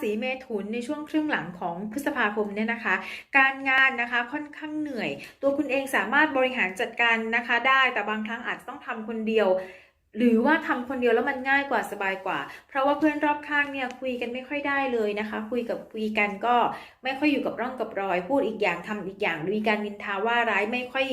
ศีเมถุนในช่วงครึ่งหลังของพฤษภาคมเนี่ยนะคะ การงานนะคะค่อนข้างเหนื่อย ตัวคุณเองสามารถบริหารจัดการนะคะได้แต่บางครั้งอาจจะต้องทำคนเดียวหรือว่าทำคนเดียวแล้วมันง่ายกว่าสบายกว่า เพราะว่าเพื่อนรอบข้างเนี่ยคุยกันไม่ค่อยได้เลยนะคะ คุยกับคุยกันก็ไม่ค่อยอยู่กับร่องกับรอย พูดอีกอย่างทำอีกอย่างมีการนินทาว่าร้ายไม่ค่อย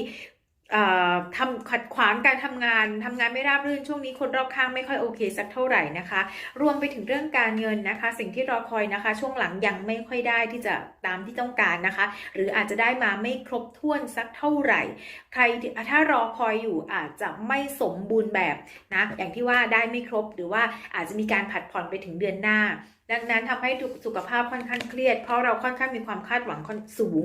ทำขัดขวางการทำงานทำงานไม่ราบรื่นช่วงนี้คนรอบข้างไม่ค่อยโอเคสักเท่าไหร่นะคะ รวมไปถึงเรื่องการเงินนะคะ สิ่งที่รอคอยนะคะ ช่วงหลังยังไม่ค่อยได้ที่จะตามที่ต้องการนะคะ หรืออาจจะได้มาไม่ครบถ้วนสักเท่าไหร่ ใครถ้ารอคอยอยู่อาจจะไม่สมบูรณ์แบบนะอย่างที่ว่าได้ไม่ครบหรือว่าอาจจะมีการผัดผ่อนไปถึงเดือนหน้าดังนั้นทำให้สุขภาพค่อนข้างเครียด เพราะเราค่อนข้างมีความคาดหวังค่อนสูง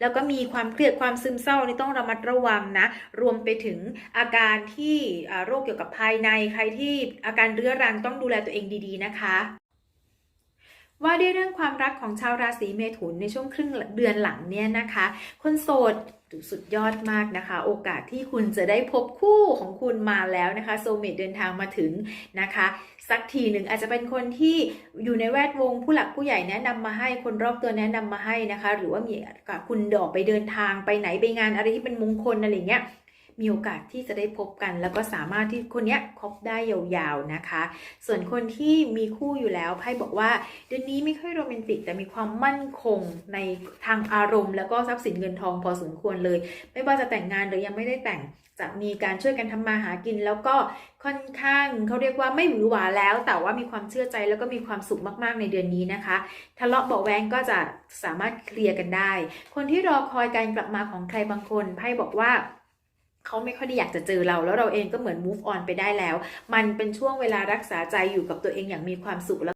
แล้วก็มีความเครียดความซึมเศร้านี่ต้องระมัดระวังนะรวมไปถึงอาการที่โรคเกี่ยวกับภายในใครที่อาการเรื้อรังต้องดูแลตัวเองดีๆนะคะ ว่าด้วยเรื่องความรักของชาวราศีเมถุนในช่วงครึ่งเดือนหลังเนี่ยนะคะ คนโสดสุดยอดมากนะคะ โอกาสที่คุณจะได้พบคู่ของคุณมาแล้วนะคะโซเมตเดินทางมาถึงนะคะ สักทีหนึ่งอาจจะเป็นคนที่อยู่ในแวดวงผู้หลักผู้ใหญ่แนะนำมาให้คนรอบตัวแนะนำมาให้นะคะ หรือว่ามีคุณดอกไปเดินทางไปไหนไปงานอะไรที่เป็นมงคลอะไรเงี้ย มีโอกาสที่จะได้พบกัน แล้วก็สามารถที่คนเนี้ยคบได้ยาวๆนะคะ ส่วนคนที่มีคู่อยู่แล้วไพ่บอกว่าเดือนนี้ไม่ค่อยโรแมนติก แต่มีความมั่นคงในทางอารมณ์ แล้วก็ทรัพย์สินเงินทองพอสมควรเลย ไม่ว่าจะแต่งงานหรือยังไม่ได้แต่งจะมีการช่วยกันทำมาหากิน แล้วก็ค่อนข้างเขาเรียกว่าไม่หวือหวาแล้ว แต่ว่ามีความเชื่อใจแล้วก็มีความสุขมากๆในเดือนนี้นะคะทะเลาะเบาแวงก็จะสามารถเคลียร์กันได้ คนที่รอคอยการกลับมาของใครบางคนไพ่บอกว่า เขาไม่ค่อยได้อยากจะเจอเรา แล้วเราเองก็เหมือน move on ไปได้แล้ว มันเป็นช่วงเวลารักษาใจอยู่กับตัวเองอย่างมีความสุขแล้ว